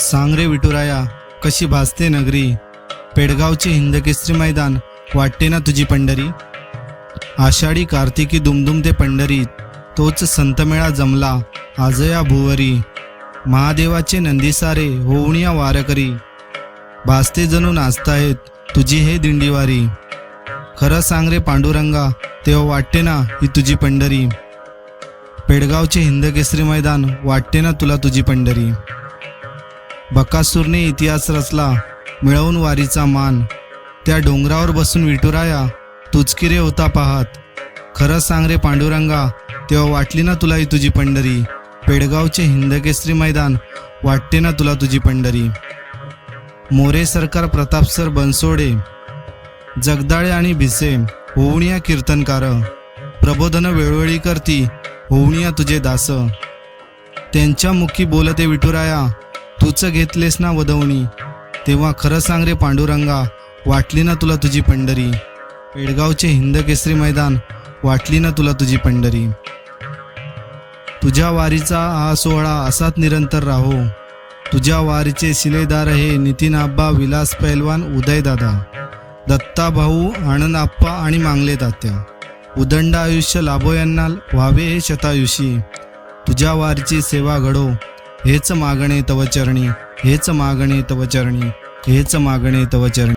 सांग रे विठुराया कशी भासते नगरी? पेडगावचे हिंदकेसरी मैदान वाटते ना तुझी पंढरी? आषाढी कार्तिकी दुमदुम ते पंढरी तोच संतमेळा जमला आजया भुवरी. महादेवाचे नंदीसारे होवणिया वारकरी. भासते जणू नाचतायत तुझी हे दिंडीवारी. खरं सांग रे पांडुरंगा तेव्हा वाटते ना ही तुझी पंढरी? पेडगावचे हिंदकेसरी मैदान वाटते ना तुला तुझी पंढरी? बकासूरने इतिहास रचला मिळवून वारीचा मान. त्या डोंगरावर बसून विठुराया तुचकिरे होता पाहत. खरं सांग रे पांडुरंगा तेव्हा वाटली ना तुला ही तुझी पंढरी? पेडगावचे हिंदकेसरी मैदान वाटते ना तुला तुझी पंढरी? मोरे सरकार प्रतापसर बनसोडे जगदाळे आणि भिसे होवणिया कीर्तनकार. प्रबोधन वेळोवेळी करती होवणिया तुझे दास. त्यांच्या मुखी बोलते विठुराया तूच घेतलेस ना वदवणी. तेव्हा खरं सांग रे पांडुरंगा वाटली ना तुला तुझी पंढरी? पेडगावचे हिंदकेसरी मैदान वाटली ना तुला तुझी पंढरी? तुझ्या वारीचा हा सोहळा असाच निरंतर राहो. तुझ्या वारीचे शिलेदार हे नितीन आब्बा विलास पैलवान उदयदादा दत्ता भाऊ आनंद आप्पा आणि मांगले तात्या. उदंड आयुष्य लाभो यांना व्हावे हे शतायुषी. तुझ्या वारीची सेवा घडो. हेच मागणे तव चरणी हेच मागणे तव चरणी हेच मागणे तव चरणी.